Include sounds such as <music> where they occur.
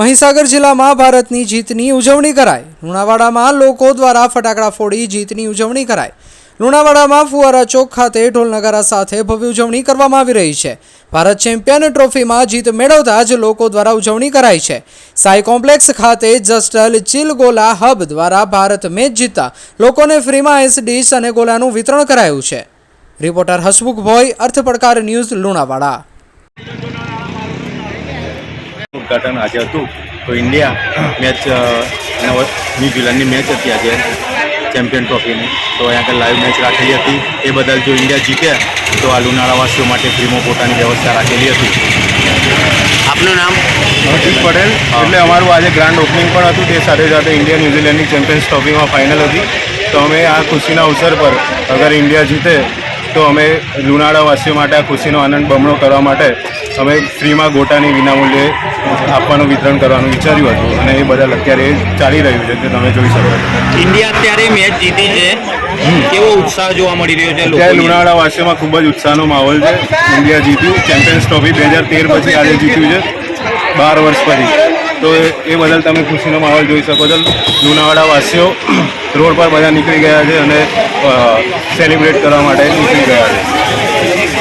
મહીસાગર જિલ્લામાં ભારતની જીતની ઉજવણી કરાઈ. લુણાવાડામાં લોકો દ્વારા ફટાકડા ફોડી જીતની ઉજવણી કરાઈ. લુણાવાડામાં ફુવારા ચોક ખાતે ઢોલ નગારા સાથે ભવ્ય ઉજવણી કરવામાં આવી રહી છે. ભારત ચેમ્પિયન ટ્રોફીમાં જીત મેળવતા જ લોકો દ્વારા ઉજવણી કરાઈ છે. સાઈ કોમ્પ્લેક્સ ખાતે જસ્ટલ ચિલ ગોલા હબ દ્વારા ભારત મેચ જીતતા લોકોને ફ્રીમાં આઈસ ડીશ અને ગોલાનું વિતરણ કરાયું છે. રિપોર્ટર હસમુખ ભોઈ અર્થ પડકાર ન્યૂઝ લુણાવાડા. ઉદઘાટન આજે હતું. તો ઇન્ડિયા મેચ ન્યૂઝીલેન્ડની મેચ હતી આજે ચેમ્પિયન ટ્રોફીની. તો અહીંયા આગળ લાઈવ મેચ રાખેલી હતી. એ બદલ જો ઇન્ડિયા જીતે તો આ લુનાળાવાસીઓ માટે ફ્રીમાં પોતાની વ્યવસ્થા રાખેલી હતી. આપનું નામ? હર્ષિત પટેલ. એટલે અમારું આજે ગ્રાન્ડ ઓપનિંગ પણ હતું. તે સાથે સાથે ઇન્ડિયા ન્યૂઝીલેન્ડની ચેમ્પિયન્સ ટ્રોફીમાં ફાઇનલ હતી. તો અમે આ ખુશીના અવસર પર અગર ઇન્ડિયા જીતે તો અમે લુનાળાવાસીઓ માટે આ ખુશીનો આનંદ બમણો કરવા માટે અમે ફ્રીમાં ગોટાની વિનામૂલ્યે આપવાનું વિતરણ કરવાનું વિચાર્યું હતું અને એ બદલ અત્યારે ચાલી રહ્યું છે તે તમે જોઈ શકો છો. ઇન્ડિયા અત્યારે મેચ જીતી છે. કેવો ઉત્સાહ જોવા મળી રહ્યો છે અત્યારે? લુણાવાડા વાસીઓમાં ખૂબ જ ઉત્સાહનો માહોલ છે. ઇન્ડિયા જીત્યું ચેમ્પિયન્સ ટ્રોફી બે હજાર તેર પછી આજે જીત્યું છે બાર વર્ષ પછી. તો એ એ બદલ તમે ખુશીનો માહોલ જોઈ શકો છો. લુણાવાડા વાસીઓ <clears throat> રોડ પર બધા નીકળી ગયા છે અને સેલિબ્રેટ કરવા માટે નીકળી ગયા છે.